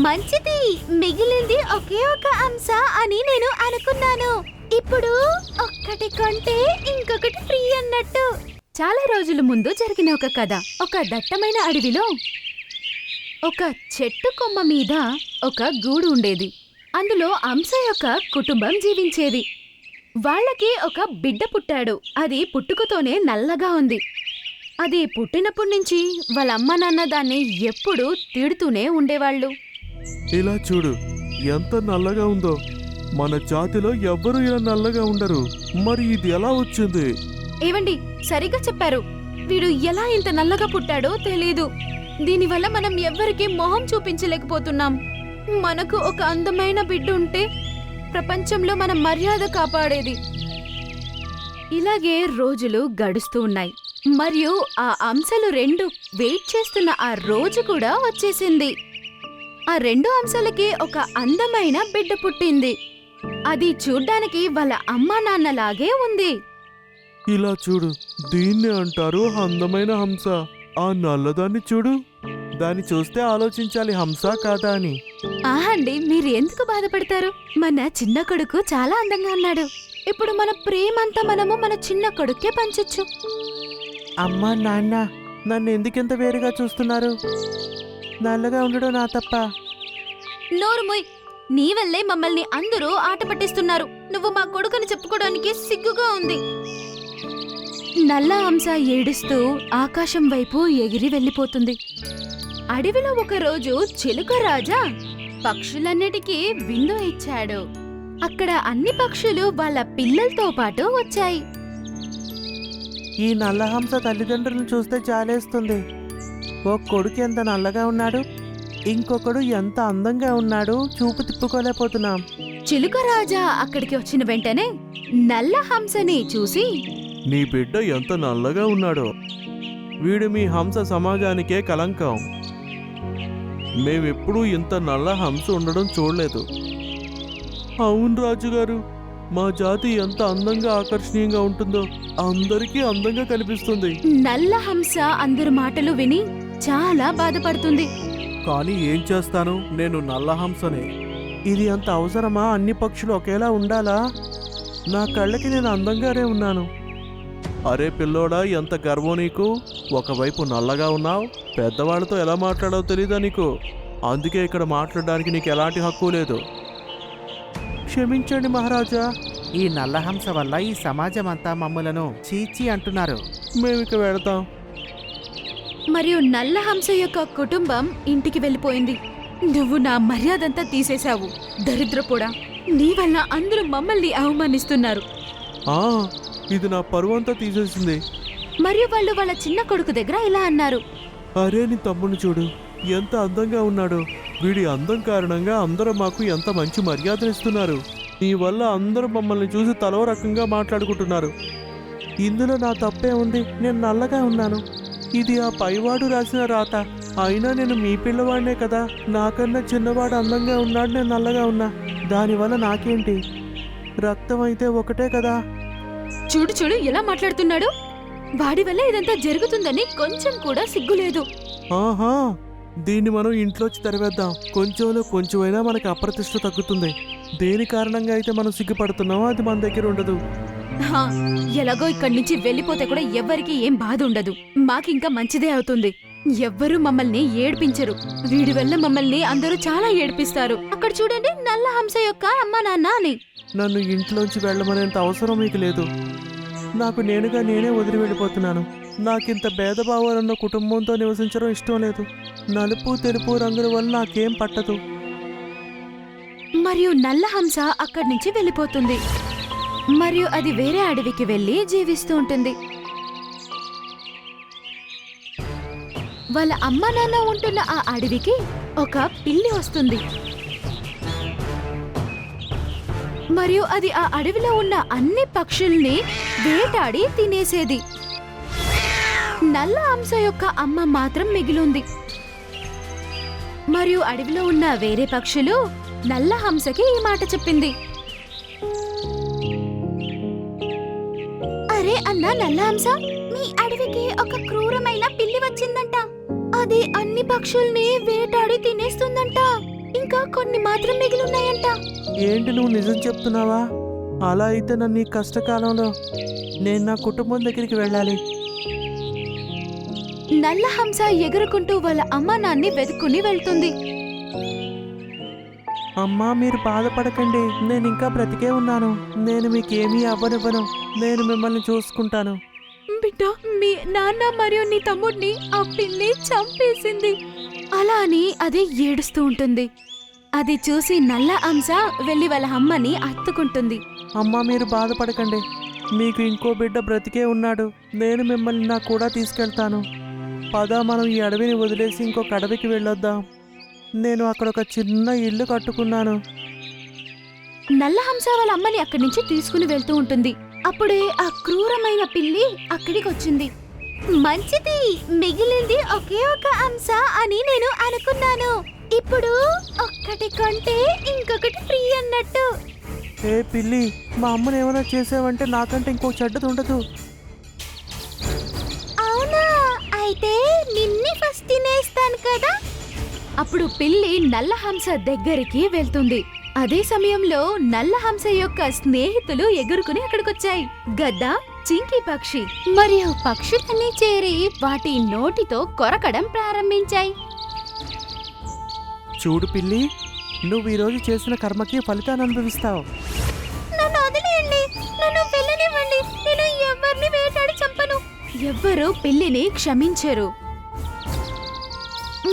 మంచిది. మిగిలింది ఒకే ఒక అంశ అని నేను అనుకున్నాను. ఇప్పుడు ఒక్కటి కొంటే ఇంకొకటి ఫ్రీ అన్నట్టు. చాలా రోజుల ముందు జరిగిన ఒక కథ. ఒక దట్టమైన అడవిలో ఒక చెట్టు కొమ్మ మీద ఒక గూడు ఉండేది. అందులో అంశ యొక్క కుటుంబం జీవించేది. వాళ్ళకి ఒక బిడ్డ పుట్టాడు. అది పుట్టుకతోనే నల్లగా ఉంది. అది పుట్టినప్పటి నుంచి వాళ్ళ అమ్మ నాన్న దాన్ని ఎప్పుడూ తిడుతూనే ఉండేవాళ్ళు. ఇలా చూడు ఎంత నల్లగా ఉందో. మన జాతిలో ఎవ్వరూ ఇలా నల్లగా ఉండరు. మరి ఇది ఎలా వచ్చింది? ఏవండి సరిగ్గా చెప్పారు. వీడు ఎలా ఇంత నల్లగా పుట్టాడో తెలియదు దీనివల్ల మనం ఎవ్వరికీ మొహం చూపించలేకపోతున్నాం. మనకు ఒక అందమైన బిడ్డ ఉంటే ప్రపంచంలో మన మర్యాద కాపాడేది. ఇలాగే రోజులు గడుస్తూ ఉన్నాయి. మరియు ఆ అంశాలు రెండు వెయిట్ చేస్తున్న ఆ రోజు కూడా వచ్చేసింది. ఆ రెండు అంశాలకి ఒక అందమైన బిడ్డ పుట్టింది. అది చూడ్డానికి వాళ్ళ అమ్మా నాన్నలాగే ఉంది. ఇలా చూడు దీన్ని అంటారు అందమైన హంస. ఆ నల్లదాన్ని చూడు. దాన్ని చూస్తే ఆలోచించాలి హంస కాదా అని. ఆహండి మీరు ఎందుకు బాధపడతారు? మన చిన్న కొడుకు చాలా అందంగా ఉన్నాడు. ఇప్పుడు మన ప్రేమంతా మనము మన చిన్న కొడుకే పంచొచ్చు. అమ్మా నాన్న నన్ను ఎందుకింత వేరుగా చూస్తున్నారు? నల్లగా ఉండడం నా తప్ప. నోరుమొయ్ నీ వల్లే మమ్మల్ని అందరూ ఆట పట్టిస్తున్నారు. నువ్వు మా కొడుకుని చెప్పుకోవడానికి సిగ్గుగా ఉంది. నల్ల హంస ఏడుస్తూ ఆకాశం వైపు ఎగిరి వెళ్ళిపోతుంది. అడవిలో ఒకరోజు చిలుక రాజా పక్షులన్నిటికీ విందు ఇచ్చాడు. అక్కడ అన్ని పక్షులు వాళ్ళ పిల్లలతో పాటు వచ్చాయి. ఈ నల్లహంస తల్లిదండ్రులను చూస్తే చాలేస్తుంది. ఓ కొడుకు ఎంత నల్లగా ఉన్నాడు. ఇంకొకడు ఎంత అందంగా ఉన్నాడు చూపు తిప్పుకోలేకపోతున్నాం. చిలుక రాజా అక్కడికి వచ్చిన వెంటనే నల్ల హంసని చూసి నీ బిడ్డ ఎంత నల్లగా ఉన్నాడో. వీడు మీ హంస సమాజానికే కలంకం. మేమెప్పుడూ ఇంత నల్ల హంస ఉండడం చూడలేదు. అవును రాజుగారు మా జాతి ఎంత అందంగా ఆకర్షణీయంగా ఉంటుందో అందరికీ అందంగా కనిపిస్తుంది. నల్ల హంస అందరి మాటలు విని చాలా బాధపడుతుంది. కానీ ఏం చేస్తాను? నేను నల్ల హంసనే ఇది అంత అవసరమా? అన్ని పక్షులు ఒకేలా ఉండాలా? నా కళ్ళకి నేను అందంగానే ఉన్నాను. అరే పిల్లోడా ఎంత గర్వం నీకు? ఒకవైపు నల్లగా ఉన్నావు పెద్దవాళ్ళతో ఎలా మాట్లాడాలో తెలీదా నీకు? అందుకే ఇక్కడ మాట్లాడడానికి నీకు ఎలాంటి హక్కు లేదు. క్షమించండి మహారాజా. ఈ నల్లహంస వల్ల ఈ సమాజం అంతా మమ్ములను చీచి అంటున్నారు. మేము ఇక వెళతాం. మరియు నల్ల హంస యొక్క కుటుంబం ఇంటికి వెళ్ళిపోయింది. నువ్వు నా మర్యాదంతా తీసేశావు దరిద్రపోడా. నీ వల్ల అందరూ మమ్మల్ని అవమానిస్తున్నారు. ఆ, ఇది నా పరువంతా తీసేసింది. మరియు వాళ్ళు వాళ్ళ చిన్న కొడుకు దగ్గర ఇలా అన్నారు. అరే నీ తమ్ముని చూడు ఎంత అందంగా ఉన్నాడో. వీడి అందం కారణంగా అందరూ మాకు ఎంత మంచి మర్యాదలు ఇస్తున్నారు నీ వల్ల అందరూ మమ్మల్ని చూసి తలో రకంగా మాట్లాడుకుంటున్నారు. ఇందులో నా తప్పే ఉంది నేను నల్లగా ఉన్నాను. ఇది ఆ పైవాడు రాసిన రాత. అయినా నేను మీ పిల్లవాడినే కదా. నాకన్నా చిన్నవాడు అందంగా ఉన్నాడు నేను నల్లగా ఉన్నా. దానివల్ల నాకేంటి? రక్తం అయితే ఒకటే కదా. చూడు చూడు ఎలా మాట్లాడుతున్నాడు. వాడి వల్ల ఇదంతా జరుగుతుందని కొంచెం కూడా సిగ్గులేదు ఆహా! దీన్ని మనం ఇంట్లోంచి తెరవేద్దాం. కొంచెంలో కొంచెమైనా మనకి అప్రతిష్ట తగ్గుతుంది. దేని కారణంగా అయితే మనం సిగ్గుపడుతున్నామో అది మన దగ్గర ఉండదు. ఎలాగో ఇక్కడి నుంచి వెళ్ళిపోతే కూడా ఎవ్వరికి ఏం బాధ ఉండదు. మాకింకా మంచిదే అవుతుంది. ఎవ్వరూ మమ్మల్ని ఏడ్పించరు. వీడి వల్ల మమ్మల్ని అందరూ చాలా ఏడ్పిస్తారు. అక్కడ చూడండి నల్ల హంస యొక్క అమ్మ నాన్న అని. నన్ను ఇంట్లోంచి వెళ్ళమనేంత అవసరం మీకు లేదు. నాకు నేనుగా నేనే వదిలి వెళ్ళిపోతున్నాను. నాకింత భేదభావాలున్న కుటుంబంతో నివసించడం ఇష్టం లేదు. నలుపు తెలుపు రంగుల వల్ల నాకేం పట్టదు. మరియు నల్ల హంస అక్కడి నుంచి వెళ్ళిపోతుంది. మరియు అది వేరే అడవికి వెళ్ళి జీవిస్తూ ఉంటుంది. వాళ్ళ అమ్మ నాన్న ఉంటున్న ఆ అడవికి ఒక పిల్లి వస్తుంది. మరియు అది ఆ అడవిలో ఉన్న అన్ని పక్షుల్ని వేటాడి తినేసేది. నల్ల హంస యొక్క అమ్మ మాత్రం మిగిలింది. మరియు అడవిలో ఉన్న వేరే పక్షులు నల్ల హంసకి ఈ మాట చెప్పింది. అరే అన్నా నల్ల హంస మీ అడవికి ఒక క్రూరమైన పిల్లి వచ్చిందంట. అది అన్ని పక్షుల్ని వేటాడి తినేస్తుందంట. కొన్ని మాత్రం మిగిలిన్నాయంట. ఏంటి నువ్వు నిజం చెప్తున్నావా? అలా అయితే నన్ను ఈ కష్టకాలంలో నేను నా కుటుంబం దగ్గరికి వెళ్ళాలి. నల్ల హంస ఎగురుకుంటూ వాళ్ళ అమ్మా నాన్ని వెతుక్కుని వెళ్తుంది. అమ్మా మీరు బాధపడకండి. నేను ఇంకా బ్రతికే ఉన్నాను. నేను మీకేమీ అవ్వనివ్వను. నేను మిమ్మల్ని చూసుకుంటాను. బిడ్డ మీ నాన్న మరియు నీ తమ్ముడిని ఆ పిల్లి చంపేసింది. అలా అని అది ఏడుస్తూ ఉంటుంది. అది చూసి నల్ల హంస వెళ్ళి వాళ్ళ అమ్మని హత్తుకుంటుంది అమ్మా మీరు బాధపడకండి. మీకు ఇంకో బిడ్డ బ్రతికే ఉన్నాడు. నేను మిమ్మల్ని నా కూడా తీసుకెళ్తాను. పద మనం ఈ అడవిని వదిలేసి ఇంకొక అడవికి వెళ్ళొద్దాం. నేను అక్కడ ఒక చిన్న ఇల్లు కట్టుకున్నాను. నల్ల హంస వాళ్ళ అమ్మని అక్కడి నుంచి తీసుకుని వెళ్తూ ఉంటుంది. అప్పుడే ఆ క్రూరమైన పిల్లి అక్కడికి వచ్చింది మంచిది మిగిలింది ఒకే ఒక హంస అని నేను అనుకున్నాను. ఇప్పుడు ఒక్కటి కొంటే ఇంకొకటి ఫ్రీ అన్నట్టు. ఏ పిల్లి మా అమ్మని ఏమైనా చేసావంటే నాకంటే ఇంకో చెడ్డది ఉండదు. అవునా? అయితే నిన్నే ఫస్ట్ తినేస్తాను కదా? అప్పుడు పిల్లి నల్ల హంస దగ్గరికి వెళ్తుంది. అదే సమయంలో నల్ల హంస యొక్క స్నేహితులు ఎగురుకుని అక్కడికొచ్చాయి. గద్ద చింకి పక్షి మరియు పక్షులన్నీ చేరి వాటి నోటితో కొరకడం ప్రారంభించాయి. చూడు పిల్లి నువ్వు ఈరోజు చేసిన కర్మకి ఫలితాన్ని అనుభవిస్తావు. నన్ను వదిలేయండి. నన్ను వెళ్ళనివ్వండి. నేను ఎవరిని వేటాడి చంపను. ఎవ్వరూ పిల్లిని క్షమించరు.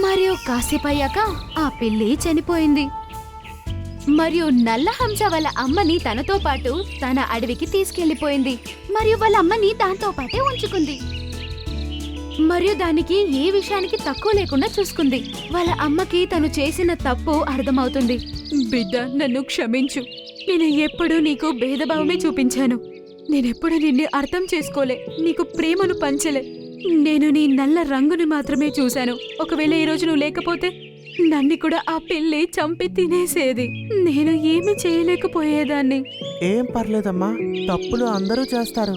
మరియు కాసేపయ్యాక ఆ పిల్లి చనిపోయింది. మరియు నల్ల హంస వాళ్ళ అమ్మని తనతో పాటు తన అడవికి తీసుకెళ్ళిపోయింది మరియు వాళ్ళ అమ్మని దాంతో పాటే ఉంచుకుంది. మరియు దానికి ఏ విషయానికి తక్కువ లేకుండా చూసుకుంది. వాళ్ళ అమ్మకి తను చేసిన తప్పు అర్థమవుతుంది. బిడ్డ నన్ను క్షమించు. నేను ఎప్పుడూ నీకు భేదభావమే చూపించాను. నేనెప్పుడు నిన్ను అర్థం చేసుకోలే. నీకు ప్రేమను పంచలే. నేను నీ నల్ల రంగుని మాత్రమే చూశాను. ఒకవేళ ఈ రోజు నువ్వు లేకపోతే నన్ను కూడా ఆ పిల్లి చంపి తినేసేది. నేను ఏమీ చేయలేకపోయేదాన్ని. ఏం పర్లేదమ్మా తప్పులు అందరూ చేస్తారు.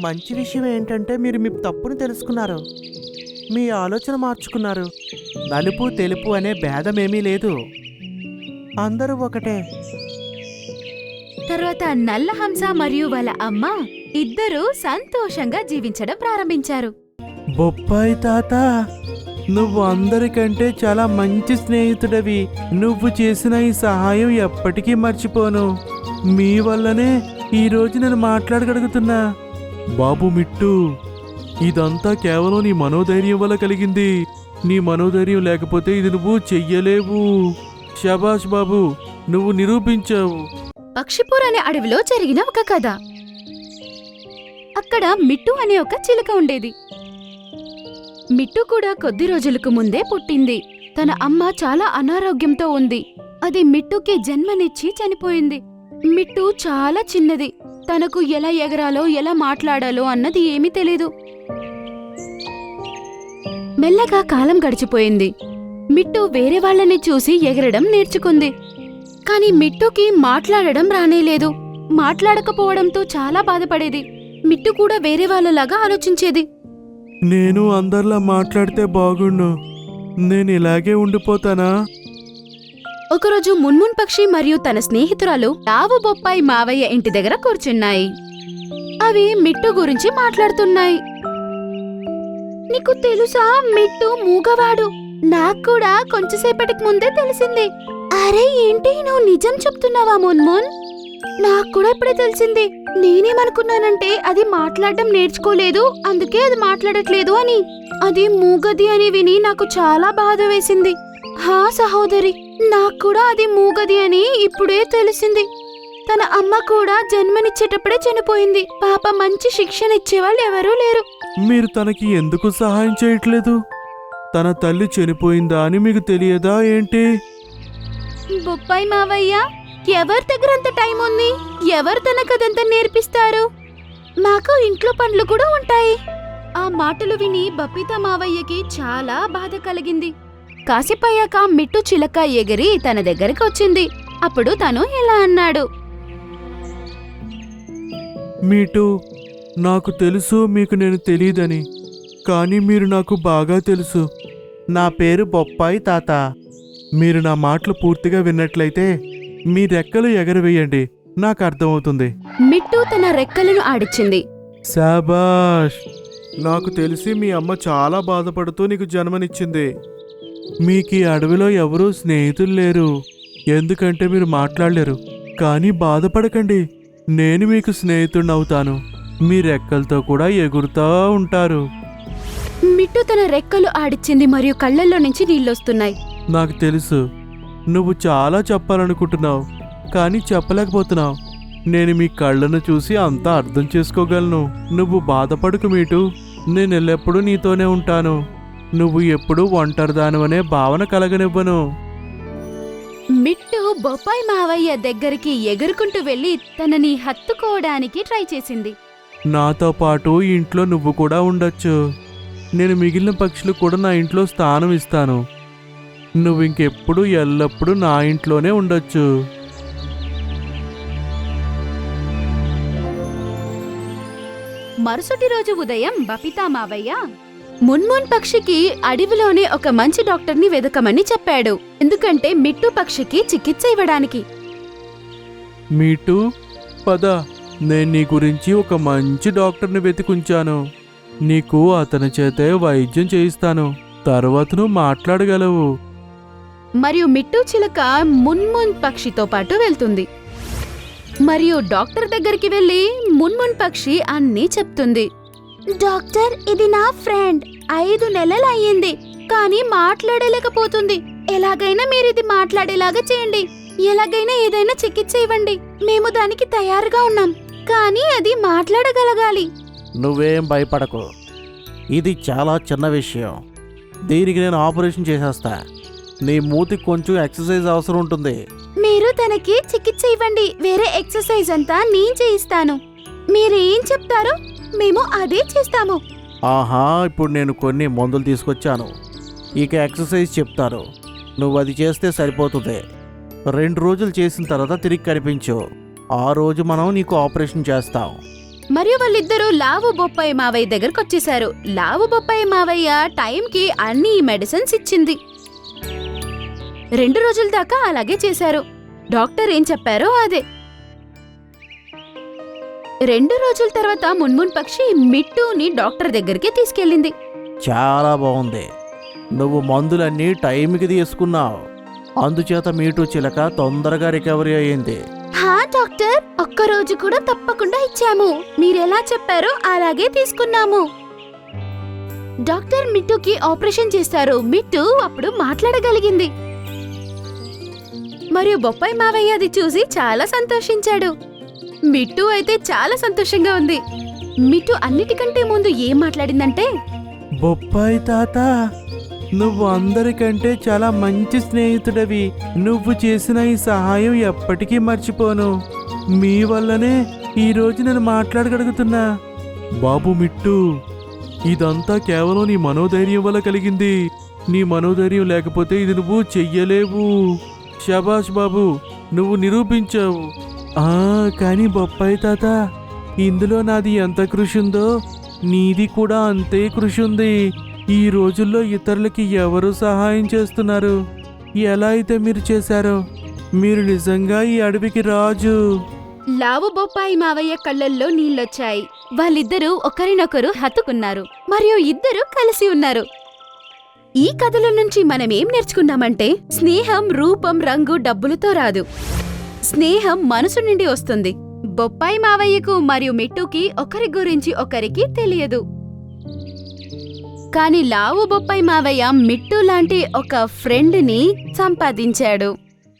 మంచి విషయం ఏంటంటే మీరు మీ తప్పును తెలుసుకున్నారు. మీ ఆలోచన మార్చుకున్నారు. నలుపు తెలుపు అనే భేదమేమీ లేదు. అందరూ ఒకటే. తర్వాత నల్ల హంస మరియు వాళ్ళ అమ్మ ఇద్దరూ సంతోషంగా జీవించడం ప్రారంభించారు. బొప్పాయి తాత నువ్వు అందరికంటే చాలా మంచి స్నేహితుడవి. నువ్వు చేసిన ఈ సహాయం ఎప్పటికీ మర్చిపోను. మీ వల్లనే ఈరోజు నేను మాట్లాడగలుగుతున్నా. బాబు మిట్టు ఇదంతా కేవలం నీ మనోధైర్యం వల్ల కలిగింది. నీ మనోధైర్యం లేకపోతే ఇది నువ్వు చెయ్యలేవు. శబాష్ బాబు నువ్వు నిరూపించావు. పక్షిపూర్ అనే అడవిలో జరిగిన ఒక కథ. అక్కడ మిట్టు అనే ఒక చిలుక ఉండేది. మిట్టు కూడా కొద్ది రోజులకు ముందే పుట్టింది. తన అమ్మ చాలా అనారోగ్యంతో ఉంది. అది మిట్టుకి జన్మనిచ్చి చనిపోయింది. మిట్టు చాలా చిన్నది. తనకు ఎలా ఎగరాలో ఎలా మాట్లాడాలో అన్నది ఏమీ తెలీదు. మెల్లగా కాలం గడిచిపోయింది. మిట్టు వేరే వాళ్ళని చూసి ఎగరడం నేర్చుకుంది. కాని మిట్టుకి మాట్లాడడం రానేలేదు. మాట్లాడకపోవడంతో చాలా బాధపడేది. మిట్టు కూడా వేరే వాళ్ళలాగా ఆలోచించేది. నేను అందరిలా మాట్లాడితే బాగుండు. నేను ఇలాగే ఉండిపోతానా? ఒకరోజు మున్మున్ పక్షి మరియు తన స్నేహితురాలు ఆవు బొప్పాయి మావయ్య ఇంటి దగ్గర కూర్చున్నాయి. అవి మిట్టు గురించి మాట్లాడుతున్నాయి. నీకు తెలుసా మిట్టు మూగవాడు? నాకు కూడా కొంచెంసేపటికి ముందే తెలిసింది. అరే ఏంటి? నువ్వు నిజం చెప్తున్నావా మున్మున్? నాకు కూడా ఇప్పుడే తెలిసింది. నేనేమనుకున్నానంటే అది మాట్లాడడం నేర్చుకోలేదు. అందుకే అది మాట్లాడట్లేదు అని. అది మూగది అని విని నాకు చాలా బాధ వేసింది. హా సహోదరి నాకు కూడా అది మూగది అని ఇప్పుడే తెలిసింది. తన అమ్మ కూడా జన్మనిచ్చేటప్పుడే చనిపోయింది. పాప మంచి శిక్షణ ఇచ్చేవాళ్ళు ఎవరూ లేరు. మీరు తనకి ఎందుకు సహాయం చేయట్లేదు? తన తల్లి చనిపోయిందా అని మీకు తెలియదా ఏంటి? బొప్పాయి మావయ్య ఎవరి దగ్గర అంత టైం ఉంది? ఎవరు తనకదంతా నేర్పిస్తారు? మాకు ఇంట్లో పనులు కూడా ఉంటాయి. ఆ మాటలు విని బప్పిత మావయ్యకి చాలా బాధ కలిగింది. కాసిపోయాక మిట్టు చిలక ఎగిరి తన దగ్గరికి వచ్చింది. అప్పుడు తను ఇలా అన్నాడు? మీటు నాకు తెలుసు మీకు నేను తెలియదని కానీ మీరు నాకు బాగా తెలుసు. నా పేరు బొప్పాయి తాత. మీరు నా మాటలు పూర్తిగా విన్నట్లయితే మీ రెక్కలు ఎగరవేయండి. నాకు అర్థమవుతుంది. మిట్టు తన రెక్కలను ఆడిచ్చింది. శాబాష్! నాకు తెలిసి మీ అమ్మ చాలా బాధపడుతూ నీకు జన్మనిచ్చింది. మీకు ఈ అడవిలో ఎవరూ స్నేహితులు లేరు. ఎందుకంటే మీరు మాట్లాడలేరు. కానీ బాధపడకండి. నేను మీకు స్నేహితుడిని అవుతాను మీ రెక్కలతో కూడా ఎగురుతూ ఉంటారు. మిట్టు తన రెక్కలు ఆడిచ్చింది మరియు కళ్ళల్లో నుంచి నీళ్ళొస్తున్నాయి. నాకు తెలుసు. నువ్వు చాలా చెప్పాలనుకుంటున్నావు కానీ చెప్పలేకపోతున్నావు. నేను మీ కళ్ళను చూసి అంతా అర్థం చేసుకోగలను. నువ్వు బాధపడకు మీటు నేను ఎల్లప్పుడూ నీతోనే ఉంటాను. నువ్వు ఎప్పుడూ ఒంటరిదానివనే భావన కలగనివ్వను. మిట్టు బొప్పాయి మావయ్య దగ్గరికి ఎగురుకుంటూ వెళ్ళి తనని హత్తుకోవడానికి ట్రై చేసింది. నాతో పాటు ఇంట్లో నువ్వు కూడా ఉండొచ్చు. నేను మిగిలిన పక్షులు కూడా నా ఇంట్లో స్థానం ఇస్తాను. నువ్వు ఇంకెప్పుడు ఎల్లప్పుడూ నా ఇంట్లోనే ఉండొచ్చు. మరుసటి రోజు ఉదయం బపితా మావయ్య మున్మున్ పక్షికి అడవిలోనే ఒక మంచి డాక్టర్ని వెదకమని చెప్పాడు. ఎందుకంటే మిట్టు పక్షికి చికిత్స ఇవ్వడానికి. మీటు పద నేను నీ గురించి ఒక మంచి డాక్టర్ని వెతికుంచాను. నీకు అతని చేతే వైద్యం చేయిస్తాను. తర్వాత నువ్వు మాట్లాడగలవు. మరియు మిట్టు చిలక మున్మున్ పక్షితో పాటు వెళ్తుంది. మరియు డాక్టర్ దగ్గరికి వెళ్ళి మున్మున్ పక్షి అన్నీ చెప్తుంది. డాక్టర్ ఇది నా ఫ్రెండ్. ఐదు నెలలు అయ్యింది కానీ మాట్లాడలేకపోతుంది. ఎలాగైనా మీరు ఇది మాట్లాడేలాగా చేయండి. ఎలాగైనా ఏదైనా చికిత్స ఇవ్వండి. మేము దానికి తయారుగా ఉన్నాం కానీ అది మాట్లాడగలగాలి. నువ్వేం భయపడకు. ఇది చాలా చిన్న విషయం. దీనికి నేను ఆపరేషన్ చేసేస్తా. నీ మూతికి కొంచెం ఎక్సర్సైజ్ అవసరం ఉంటుంది. మీరు తనకి చికిత్స ఇవ్వండి. వేరే ఎక్సర్సైజ్ అంతా నేను చేయిస్తాను. మీరేం చెప్తారో మేము అదే చేస్తాము. ఆహా ఇప్పుడు నేను కొన్ని మందులు తీసుకొచ్చాను. ఇక ఎక్సర్సైజ్ చెప్తాను. నువ్వు అది చేస్తే సరిపోతుంది. రెండు రోజులు చేసిన తర్వాత తిరిగి కనిపించు. ఆ రోజు మనం నీకు ఆపరేషన్ చేస్తాం. మరియు వాళ్ళిద్దరూ లావు బొప్పాయి మావయ్య దగ్గరకు వచ్చేసారు లావు బొప్పాయి మావయ్య టైంకి అన్ని మెడిసిన్స్ ఇచ్చింది. రెండు రోజుల దాకా అలాగే చేశారు. డాక్టర్ ఏం చెప్పారో అదే. రెండు రోజుల తర్వాత మున్మున్ పక్షి మిట్టుని డాక్టర్ దగ్గరికి తీసుకెళ్ళింది. చాలా బాగుంది. నువ్వు మందులన్నీ టైంకి తీసుకున్నావు. అందుచేత మీటు చిలక తొందరగా రికవరీ అయ్యింది. హా డాక్టర్. ఒక్క రోజు కూడా తప్పకుండా ఇచ్చాము. మీరెలా చెప్పారో అలాగే తీసుకున్నాము. డాక్టర్ మిట్టుకి ఆపరేషన్ చేస్తారు. మిట్టు అప్పుడు మాట్లాడగలిగింది. మరియు బొప్పాయి మావయ్య అది చూసి చాలా సంతోషించాడు. మిట్టు అయితే చాలా సంతోషంగా ఉంది. మిట్టు అన్నిటికంటే ముందు ఏం మాట్లాడిందంటే బొప్పాయి తాత నువ్వు అందరికంటే చాలా మంచి స్నేహితుడవి. నువ్వు చేసిన ఈ సహాయం ఎప్పటికీ మర్చిపోను. మీ వల్లనే ఈరోజు నేను మాట్లాడగలుగుతున్నా. బాబు మిట్టు ఇదంతా కేవలం నీ మనోధైర్యం వల్ల కలిగింది. నీ మనోధైర్యం లేకపోతే ఇది నువ్వు చెయ్యలేవు. శభాష్ బాబు నువ్వు నిరూపించావు. ఆ కానీ బొప్పాయి తాత ఇందులో నాది ఎంత కృషి ఉందో నీది కూడా అంతే కృషి ఉంది. ఈ రోజుల్లో ఇతరులకి ఎవరు సహాయం చేస్తున్నారు? ఎలా అయితే మీరు చేశారో మీరు నిజంగా ఈ అడవికి రాజు. లావు బొప్పాయి మావయ్య కళ్ళల్లో నీళ్ళొచ్చాయి. వాళ్ళిద్దరూ ఒకరినొకరు హత్తుకున్నారు. మరియు ఇద్దరు కలిసి ఉన్నారు. ఈ కథల నుంచి మనమేం నేర్చుకున్నామంటే స్నేహం రూపం రంగు డబ్బులతో రాదు. స్నేహం మనసు నుండి వస్తుంది. బొప్పాయి మావయ్యకు మరియు మిట్టుకి ఒకరి గురించి ఒకరికి తెలియదు. కాని లావు బొప్పాయి మావయ్య మిట్టు లాంటి ఒక ఫ్రెండ్ని సంపాదించాడు.